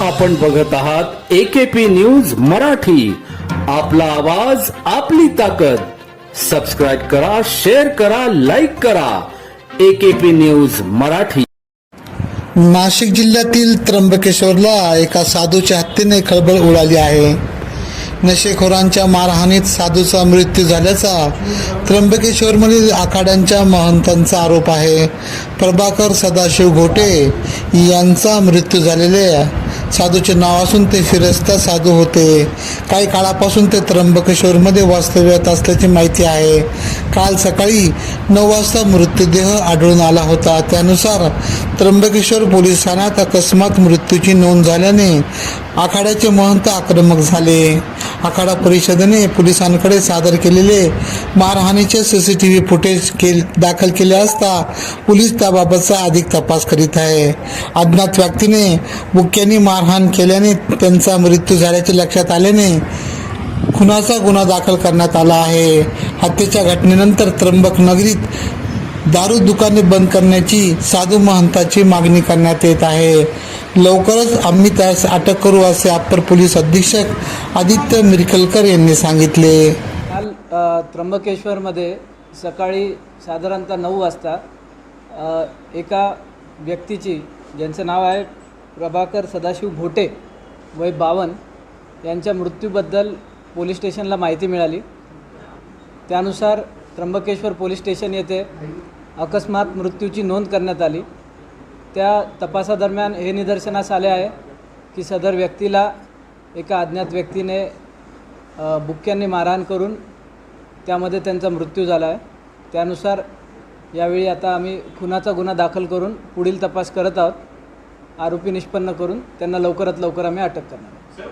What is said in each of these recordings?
आपण बघत आहात एकेपी न्यूज मराठी. आपला आवाज आपली ताकद. सबस्क्राईब करा शेअर करा लाईक करा. AKP news Marathi. नाशिक जिल्ह्यातील त्र्यंबकेश्वरला एका साधूच्या हत्येने खळबळ उडाली आहे. नशेखोरांच्या मारहाणीत साधूचा मृत्यू झाल्याचा त्र्यंबकेश्वरमधील आखाड्यांच्या महंतांचा आरोप आहे. प्रभाकर सदाशिव घोटे यांचा मृत्यू झालेले साधूचे नाव असून ते फिरस्ता साधू होते. काही काळापासून ते त्र्यंबकेश्वरमध्ये वास्तव्यात असल्याची माहिती आहे. काल सकाळी नऊ वाजता मृतदेह आढळून आला होता. त्यानुसार त्र्यंबकेश्वर पोलीस ठाण्यात अकस्मात मृत्यूची नोंद झाल्याने आखाड्याचे महंत आक्रमक झाले. आखाडा परिषदेने पोलिसांकडे सादर केलेले मारहाणीचे C C T V footage केल दाखल केले असता पोलीस त्याबाबतचा अधिक तपास करीत आहे. अज्ञात व्यक्तीने बुक्यांनी मारहाण केल्याने त्यांचा मृत्यू झाल्याचे लक्षात आल्याने खुनाचा गुन्हा दाखल करण्यात आला आहे. हत्येच्या घटनेनंतर त्र्यंबक नगरीत दारू दुकाने बंद करण्याची साधू महंताची मागणी करण्यात येत आहे. लवकरच आम्ही त्यास अटक करू असे अप्पर पोलीस अधीक्षक आदित्य मिरकलकर यांनी सांगितले. काल त्र्यंबकेश्वरमध्ये सकाळी साधारणतः नऊ वाजता एका व्यक्तीची ज्यांचं नाव आहे प्रभाकर सदाशिव घोटे वय बावन यांच्या मृत्यूबद्दल पोलीस स्टेशनला माहिती मिळाली. त्यानुसार त्र्यंबकेश्वर पोलीस स्टेशन येथे अकस्मात मृत्यूची नोंद करण्यात आली. त्या तपासादरम्यान हे निदर्शनास आले आहे की सदर व्यक्तीला एका अज्ञात व्यक्तीने बुक्क्यांनी मारहाण करून त्यामध्ये त्यांचा मृत्यू झाला आहे त्यानुसार यावेळी आता आम्ही खुनाचा गुन्हा दाखल करून पुढील तपास करत आहोत. आरोपी निष्पन्न करून त्यांना लवकरात लवकर आम्ही अटक करणार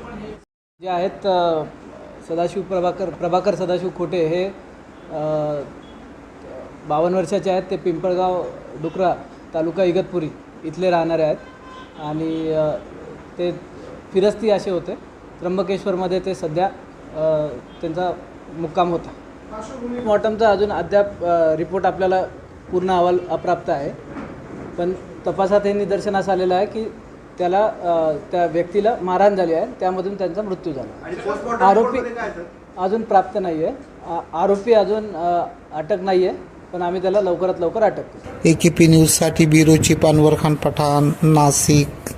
जे आहेत सदाशिव प्रभाकर प्रभाकर सदाशिव खोटे हे बावन्न वर्षाचे आहेत. ते पिंपळगाव डुकरा तालुका इगतपुरी इथले राहणारे आहेत. आणि ते फिरस्ती असे होते. त्र्यंबकेश्वरमध्ये ते सध्या त्यांचा मुक्काम होता. मॉटमचा अजून अद्याप रिपोर्ट आपल्याला पूर्ण अहवाल अप्राप्त आहे. पण तपासात हे निदर्शनास आलेलं आहे की त्याला त्या व्यक्तीला मारहाण झाली आहे. त्यामधून त्यांचा मृत्यू झाला. आरोपी अजून प्राप्त नाही आहे आरोपी अजून अटक नाही आहे पण आम्ही त्याला लवकरात लवकर अटक करू. ए के पी न्यूजसाठी ब्युरो चिप अनवर खान पठाण नाशिक.